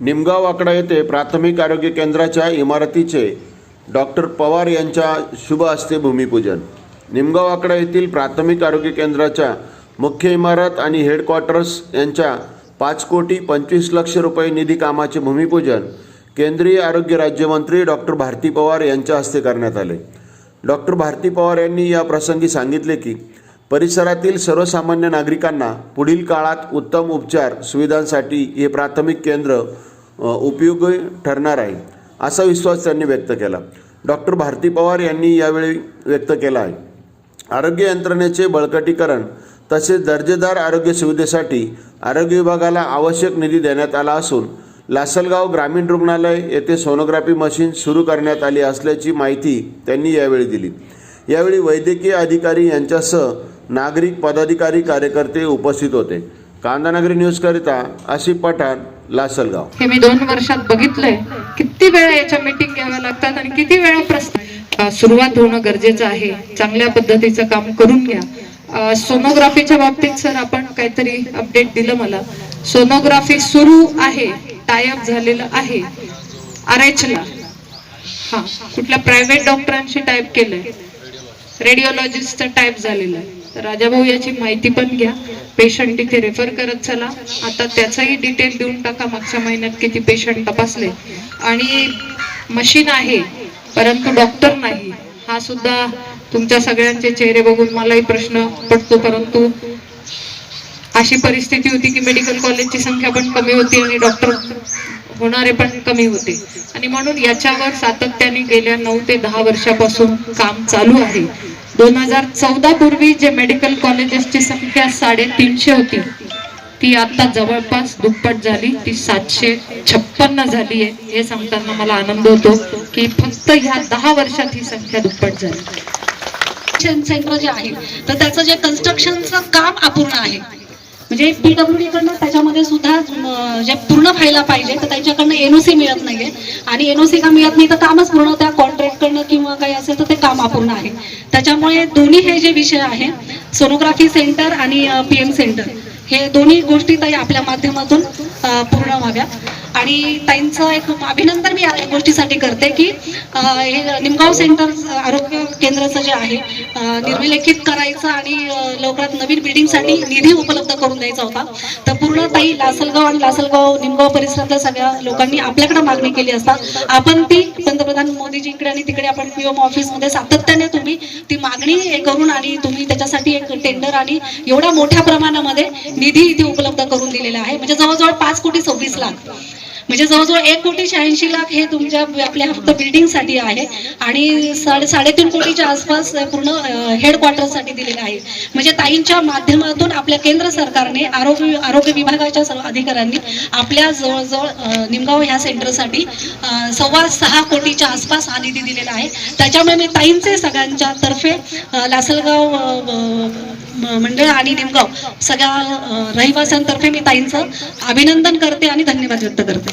निमगाव आकडा येथे प्राथमिक आरोग्य केंद्राच्या इमारतीचे डॉक्टर पवार यांच्या शुभ हस्ते भूमिपूजन. निमगाव आकडा येथील प्राथमिक आरोग्य केंद्राच्या मुख्य इमारत आणि हेडक्वार्टर्स यांच्या पाच कोटी पंचवीस लक्ष रुपये निधी कामाचे भूमिपूजन केंद्रीय आरोग्य राज्यमंत्री डॉक्टर भारती पवार यांच्या हस्ते करण्यात आले. डॉक्टर भारती पवार यांनी या प्रसंगी सांगितले की परिसरातील सर्वसामान्य नागरिकांना पुढील काळात उत्तम उपचार सुविधांसाठी हे प्राथमिक केंद्र उपयोगी ठरणार आहे असा विश्वास त्यांनी व्यक्त केला. डॉक्टर भारती पवार यांनी यावेळी व्यक्त केला आहे. आरोग्य यंत्रणेचे बळकटीकरण तसेच दर्जेदार आरोग्य सुविधेसाठी आरोग्य विभागाला आवश्यक निधी देण्यात आला असून लासलगाव ग्रामीण रुग्णालय येथे सोनोग्राफी मशीन सुरू करण्यात आली असल्याची माहिती त्यांनी यावेळी दिली. यावेळी वैद्यकीय अधिकारी यांच्यासह नागरिक पदाधिकारी कार्यकर्ते उपस्थित होते. कांदानगरी न्यूजकरिता आसिफ पठाण लासलगाव. हे मी दोन वर्षात बघितलंय. किती वेळा याच्या मीटिंग घ्याव्या लागतात आणि किती वेळा प्रश्न. सुरुवात होणं गरजेचं आहे. चांगल्या पद्धतीचं काम करून घ्या. सोनोग्राफीच्या बाबतीत सर आपण काहीतरी अपडेट दिलं मला. सोनोग्राफी सुरू आहे टायअप झालेलं आहे. आर ला हा कुठल्या प्रायव्हेट डॉक्टरांशी टाईप केलंय. रेडिओलॉजिस्टचं टाईप झालेलं आहे. राजाभाऊ याची माहिती पण घ्या. पेशंट इथे रेफर करत चला. आता त्याचाही डिटेल देऊन टाका मागच्या महिन्यात किती पेशंट तपासले. आणि मशीन आहे परंतु डॉक्टर नाही. हा सुद्धा तुमच्या सगळ्यांचे चेहरे बघून मलाही प्रश्न पडतो परंतु अशी परिस्थिती होती की मेडिकल कॉलेजची संख्या पण कमी होती आणि डॉक्टर होणारे पण कमी होते. आणि म्हणून याच्यावर सातत्याने गेल्या नऊ ते दहा वर्षापासून काम चालू आहे. दोन हजार चौदा पूर्वी जे मेडिकल कॉलेजेसची संख्या साडेतीनशे होती ती आता जवळपास दुप्पट झाली ती सातशे छप्पन्न झाली आहे. हे सांगताना मला आनंद होतो की फक्त ह्या दहा वर्षात ही संख्या दुप्पट झाली. सेंटर जे आहे तर त्याचं जे कन्स्ट्रक्शनचं काम अपूर्ण आहे म्हणजे पीडब्ल्यूडी कडनं त्याच्यामध्ये सुद्धा जे पूर्ण व्हायला पाहिजे तर त्यांच्याकडनं एनओसी मिळत नाहीये. आणि एनओसी का मिळत नाही तर कामच पूर्ण त्या कॉन्ट्रॅक्ट कडनं किंवा काही असेल तर ते काम अपूर्ण आहे. त्याच्यामुळे दोन्ही हे जे विषय आहे सोनोग्राफी सेंटर आणि पीएम सेंटर हे दोन्ही गोष्टी ताई आपल्या माध्यमातून पूर्ण व्हाव्या आणि ताईंचं एक अभिनंदन मी या गोष्टीसाठी करते की हे निमगाव सेंटर आरोग्य केंद्राचं जे आहे निर्विलेखित करायचं आणि लवकरात नवीन बिल्डिंगसाठी निधी उपलब्ध करून द्यायचा होता. तर पूर्ण ताई लासलगाव आणि लासलगाव निमगाव परिसरातल्या सगळ्या लोकांनी आपल्याकडे मागणी केली असता. आपण ती पंतप्रधान मोदीजींकडे आणि तिकडे आपण पीएम ऑफिसमध्ये सातत्याने तुम्ही ती मागणी करून आणि तुम्ही त्याच्यासाठी एक टेंडर आणि एवढ्या मोठ्या प्रमाणामध्ये निधी इथे उपलब्ध करून दिलेला आहे. म्हणजे जवळजवळ पाच कोटी सव्वीस लाख. म्हणजे जवळजवळ एक कोटी शहाऐंशी लाख हे तुमच्या आपल्या फक्त बिल्डिंगसाठी आहे आणि साडे साडेतीन कोटीच्या आसपास पूर्ण हेडक्वार्टरसाठी दिलेले आहे. म्हणजे ताईंच्या माध्यमातून आपल्या केंद्र सरकारने आरोग्य आरोग्य विभागाच्या सर्व अधिकाऱ्यांनी आपल्या जवळजवळ निमगाव ह्या सेंटरसाठी सव्वा सहा कोटीच्या आसपास हा निधी दिलेला आहे. त्याच्यामुळे मी ताईंचे सगळ्यांच्या तर्फे लासलगाव म- मंडळ आणि निमगाव सगळ्या रहिवाशांतर्फे मी ताईंचं अभिनंदन करते आणि धन्यवाद व्यक्त करते.